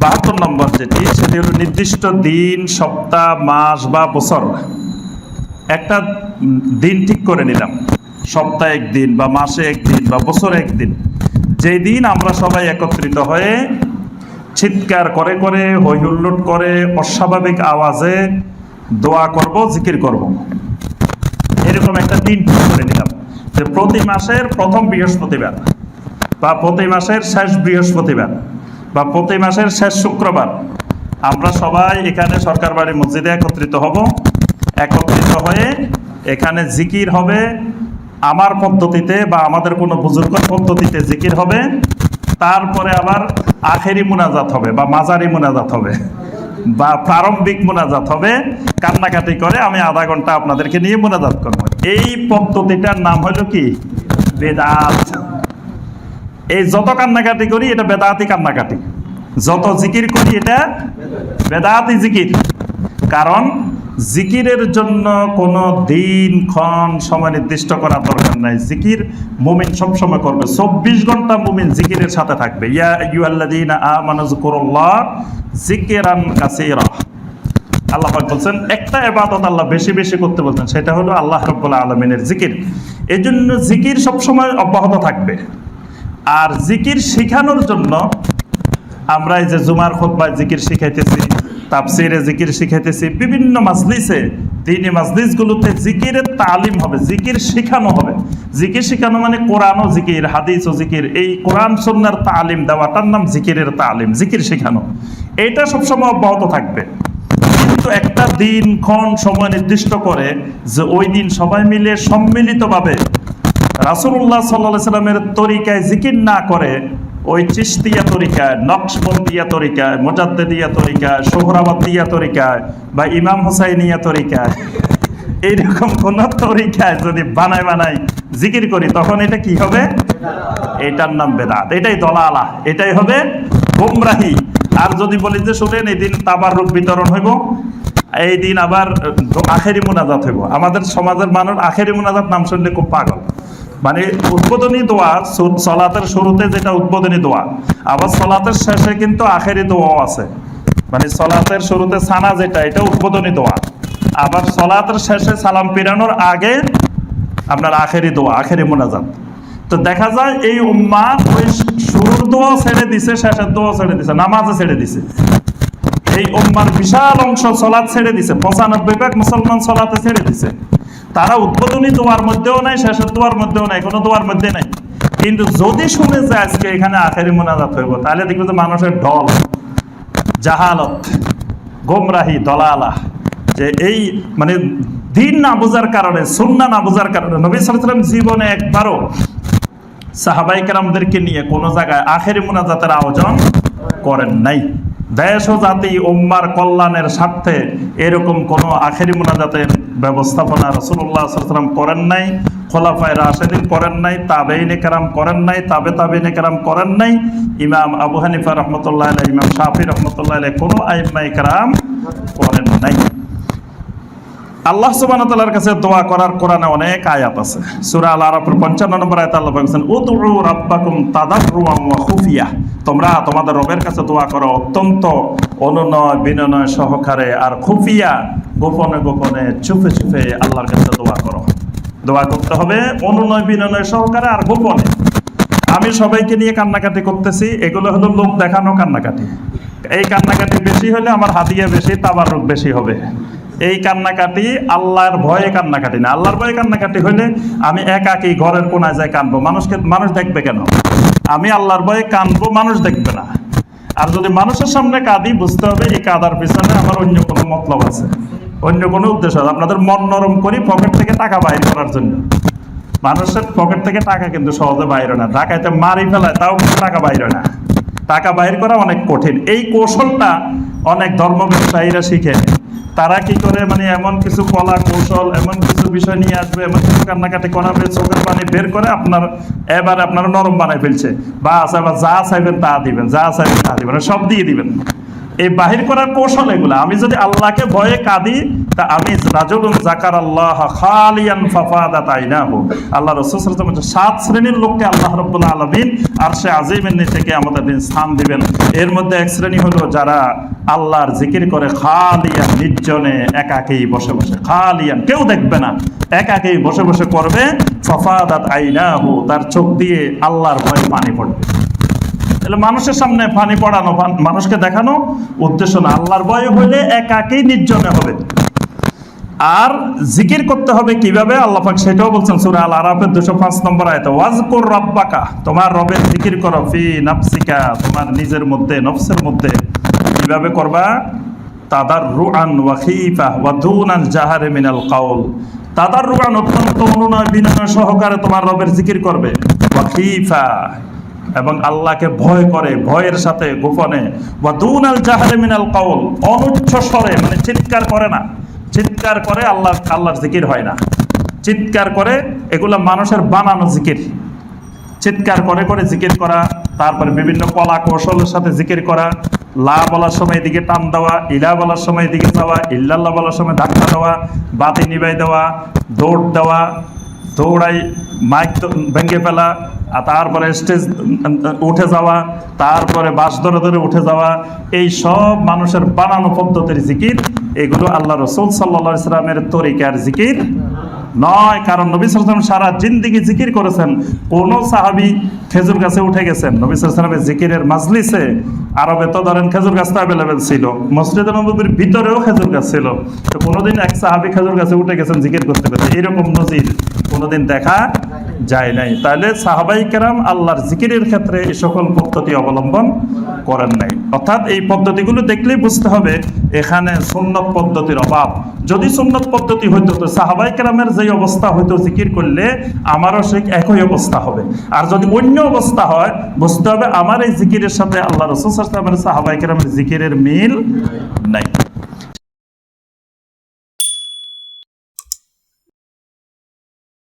বাহাত্তর নম্বর যেটি, সেটি হলো নির্দিষ্ট দিন, সপ্তাহ, মাস বা বছর। একটা দিন ঠিক করে নিলাম। সপ্তাহে একদিন বা মাসে একদিন বা বছরে একদিন যেই দিন আমরা সবাই একত্রিত হয়ে চিৎকার করে করে হৈহুল্লোট করে, অস্বাভাবিক আওয়াজে দোয়া করব, জিকির করব। এরকম একটা দিন ঠিক করে নিলাম যে প্রতি মাসের প্রথম বৃহস্পতিবার বা প্রতি মাসের শেষ বৃহস্পতিবার। বা প্রতি মাসের শেষ শুক্রবার আমরা সবাই এখানে সরকার বাড়ি মসজিদে একত্রিত হব। একত্রিত হয়ে এখানে জিকির হবে। আমার পদ্ধতিতে বা আমাদের কোনো বুজুর্গর পদ্ধতিতে জিকির হবে। তারপরে আবার আখেরি মোনাজাত হবে বা মাজারি মোনাজাত হবে বা প্রারম্ভিক মোনাজাত হবে। কান্নাকাটি করে আমি আধা ঘণ্টা আপনাদেরকে নিয়ে মোনাজাত করব। এই পদ্ধতিটার নাম হলো কি? বেদাত। এই যত কান্নাকাটি করি, এটা বেদাতি কান্নাকাটি। যত জিকির করি, এটা বেদাতি জিকির। কারণ জিকিরের জন্য কোনো দিন, ক্ষণ, সময় নির্দিষ্ট করার দরকার নাই। জিকির মুমিন সবসময় করবে। চব্বিশ ঘণ্টা মুমিন জিকিরের সাথে থাকবে। ইয়া যিকুরুল্লাহ যিকরান কাসীরা। আল্লাহ বলছেন, একটা এবাদত আল্লাহ বেশি বেশি করতে বলছেন, সেটা হলো আল্লাহ রব্বুল আলমিনের জিকির। এই জন্য জিকির সবসময় অব্যাহত থাকবে। আর জিকির শিখানোর জন্য আমরা এই যে জুমার খোদ্বায় জিকির শিখাইতেছি তাপসিরে জিকির শিখাইতেছি, বিভিন্ন মাজলিসে, দিনী মাজলিসগুলোতে জিকিরের তালিম হবে, জিকির শেখানো হবে। জিকির শেখানো মানে কোরআন ও জিকির হাদিস ও জিকির। এই কোরআন সন্ন্যার তালিম দেওয়াটার নাম জিকিরের তালিম, জিকির শেখানো। এটা সবসময় অব্যাহত থাকবে। কিন্তু একটা দিন ক্ষণ সময় নির্দিষ্ট করে যে ওই দিন সবাই মিলে সম্মিলিতভাবে রাসুল্লাহ সাল্লাহ সাল্লামের তরিকায় জিকির না করে, ওই চিস্তিয়া তরিকায়, নকশবন্দিয়া তরিকায় মোজাদ্দিয়া তরিকায় সোহরাবাদিয়া তরিকায় বা ইমাম হুসাইনিয়া তরিকায়, এইরকম কোন তরিকায় যদি বানায় বানাই জিকির করি, তখন এটা কি হবে? এটার নাম বেদাত। এটাই দলালা। এটাই হবে গুমরাহি। আর যদি বলি যে, শুনেন, এই দিন তাবার রূপ বিতরণ হইব, এই দিন আবার আখেরি মুনাজাত হইব। আমাদের সমাজের মানুষ আখেরি মুনাজাত নাম শুনলে খুব পাগল। মানে উদ্বোধনী দোয়া সলাতের শুরুতে যেটা উদ্বোধনী দোয়া, আবার সলাতের শেষে কিন্তু আখেরি দোয়াও আছে। মানে সলাতের শুরুতে সানা যেটা, এটা উদ্বোধনী দোয়া। আবার সলাতের শেষে সালাম পিরানোর আগে আপনার আখেরি দোয়া, আখেরি মোনাজাত। তো দেখা যায় এই উম্মা ওই শুরুর দোয়া ছেড়ে দিছে, শেষের দোয়া ছেড়ে দিছে নামাজে ছেড়ে দিছে। এই উম্মার বিশাল অংশ সলাৎ ছেড়ে দিছে, পঁচানব্বই ভাগ মুসলমান সলাতে ছেড়ে দিছে। তারা উদ্বোধনী দোয়ার মধ্যেও নাই, শেষের দোয়ার মধ্যেও নাই, কোনো দোয়ার মধ্যে নাই। কিন্তু যদি শুনে যে আজকে এখানে আখেরি মোনাজাত হইব, তাহলে দেখবে যে মানুষের ঢল, জাহালত, গোমরাহি দলালা যে এই মানে দিন না বোঝার কারণে, সুন্না না বোঝার কারণে, নবী সাল্লাম জীবনে একবারও সাহাবাই কেরামদেরকে নিয়ে কোনো জায়গায় আখেরি মোনাজাতের আয়োজন করেন নাই। দেশ ও জাতি, উম্মার কল্যাণের স্বার্থে এরকম কোনো আখেরি মোনাজাতের ব্যবস্থাপনা রসুল্লাহ সাল্লাম করেন নাই, খোলাফায় রাশেদিন করেন নাই তাবে কেরাম করেন নাই, তাবে তাবেইনে কেরাম করেন নাই, ইমাম আবু হানিফা রহমতুল্লাহ ইমাম শাফি রহমতুল্লাহ কোনো আইম্মাই কেরাম করেন নাই। আল্লাহ সুবহানাহু ওয়া তাআলার কাছে দোয়া করার কোরআনে অনেক আয়াত আছে। সূরা আল আরাফের 55 নম্বর আয়াতে আল্লাহ বলেছেন, উদউ রাব্বাকুম তাদাররুআন ওয়া খুফিয়া। তোমরা তোমাদের রবের কাছে দোয়া করো, অত্যন্ত অনুনয় বিনয় সহকারে। আর খুফিয়া গোপনে গোপনে চুপে চুপে আল্লাহর কাছে দোয়া করো। দোয়া করতে হবে অনুনয় বিনয় সহকারে আর গোপনে। আমি সবাইকে নিয়ে কান্নাকাটি করতেছি, এগুলো হলো লোক দেখানো কান্নাকাটি। এই কান্নাকাটি বেশি হলে আমার হাতিয়া বেশি, তাবারুক বেশি হবে। এই কান্নাকাটি আল্লাহর ভয়ে কান্নাকাটি না। আল্লাহর ভয়ে কান্নাকাটি হইলে আমি একাকি ঘরের কোনায় যায় কানবো মানুষকে মানুষ দেখবে কেন? আমি আল্লাহর ভয়ে কানবো মানুষ দেখবে না। আর যদি মানুষের সামনে কাঁদি, বুঝতে হবে এই কাদার পিছনে আমার অন্য কোনো মতলব আছে। অন্য কোনো উদ্দেশ্য আছে। আপনাদের মন নরম করি পকেট থেকে টাকা বাইর করার জন্য। মানুষের পকেট থেকে টাকা কিন্তু সহজে বাইরে না। ঢাকাইতে মারি ফেলায় তাও টাকা বাইরে না। টাকা বাইর করা অনেক কঠিন। এই কৌশলটা অনেক ধর্ম ব্যবসায়ীরা শিখে। কি করে? মানে এমন কিছু কলা কৌশল, এমন কিছু বিষয় নিয়ে আসবে, এমন কিছু কান্নাকাটি করাবে চোখের পানি বের করে আপনার এবার আপনার নরম বানায় ফেলছে। বা আবার যা চাইবেন তা দিবেন, যা চাইবেন তা দিবেন, সব দিয়ে দিবেন। এই বাহির করার কৌশল এগুলো। আমি যদি আল্লাহকে ভয়ে কাঁদি, তা আমি জাকার আল্লাহ খালিয়ান ফাফাদা তাই না হোক আল্লাহ রসুল সাত শ্রেণির লোককে আল্লাহ রব্বুল্লাহ আলমিন আর সে আজিমের থেকে আমাদের স্থান দিবেন। এর মধ্যে এক শ্রেণি হলো যারা আল্লাহর জিকির করে খালিয়ান, নির্জনে, একাকেই বসে বসে। খালিয়ান, কেউ দেখবে না। একাকেই বসে বসে করবে ফফাদাত আইনাহু তার চোখ দিয়ে আল্লাহর ভয়ে পানি পড়বে। তাহলে মানুষের সামনে পানি পড়ানো মানুষকে দেখানো উদ্দেশ্য না। আল্লাহর ভয় হইলে একাকেই নির্জনে হবে। আর জিকির করতে হবে কীভাবে? আল্লাহ পাক সেটাও বলছেন সূরা আল আরাফের 205 নম্বর আয়াতে, ওয়াজকুর রাব্বাকা তোমার রবের জিকির করো, ফি নাফসিকা তোমার নিজের মধ্যে, নফসের মধ্যে। কীভাবে করবা? তাদার রুআন ওয়া খিফা ওয়া জাহারে মিনাল কাউল। তাদার রুআন অত্যন্ত অনুনয়, বিনয়, সহকারে তোমার রবের জিকির করবে। ওয়া খিফা। এবং আল্লাহকে ভয় করে, ভয়ের সাথে, গোপনে। ওয়া দুনাল জাহারে মিনাল কাউল অনুচ্চ স্বরে মানে চিৎকার করে না। চিৎকার করে আল্লাহ, আল্লাহর জিকির হয় না। চিৎকার করে, এগুলো মানুষের বানানো জিকির। চিৎকার করে করে জিকির করা, তারপরে বিভিন্ন কলা কৌশলের সাথে জিকির করা, লা বলার সময় এদিকে টান দেওয়া, ইলা বলার সময় এদিকে যাওয়া, ইল্লাল্লাহ বলার সময় ধাক্কা দেওয়া, বাতি নিবাই দেওয়া, দৌড় দেওয়া দৌড়াই, মাইক ভেঙে ফেলা, আর তারপরে স্টেজ, উঠে যাওয়া, তারপরে বাস ধরে ধরে উঠে যাওয়া, এই সব মানুষের বানানো পদ্ধতির জিকির, এগুলো আল্লাহ রসুল সাল্লা ইসলামের তরিকার জিকির নয়, কারণ নবী সালাম সারা জিন্দিগি জিকির করেছেন। কোনো সাহাবি খেজুর গাছে উঠে গেছেন। নবী সালামের জিকিরের মাজলিসে আরবে তো ধরেন খেজুর গাছটা অ্যাভেলেবেল ছিল, মসজিদ নবীর ভিতরেও খেজুর গাছ ছিল। তো কোনোদিন এক সাহাবি খেজুর গাছে উঠে গেছেন জিকির করতে করতে। এরকম নজির। কোনোদিন দেখা যায় নাই। তাহলে সাহাবাই কেরাম আল্লাহর জিকিরের ক্ষেত্রে এই সকল পদ্ধতি অবলম্বন করেন নাই। অর্থাৎ এই পদ্ধতিগুলো দেখলেই বুঝতে হবে এখানে সুন্নত পদ্ধতির অভাব। যদি সুন্নত পদ্ধতি হইতো, তো সাহাবাই কেরামের যে অবস্থা হইতো জিকির করলে আমারও সেই একই অবস্থা হবে। আর যদি অন্য অবস্থা হয়, বুঝতে হবে আমার এই জিকিরের সাথে আল্লাহ রসুল সাহাবাই কেরামের জিকিরের মিল নাই।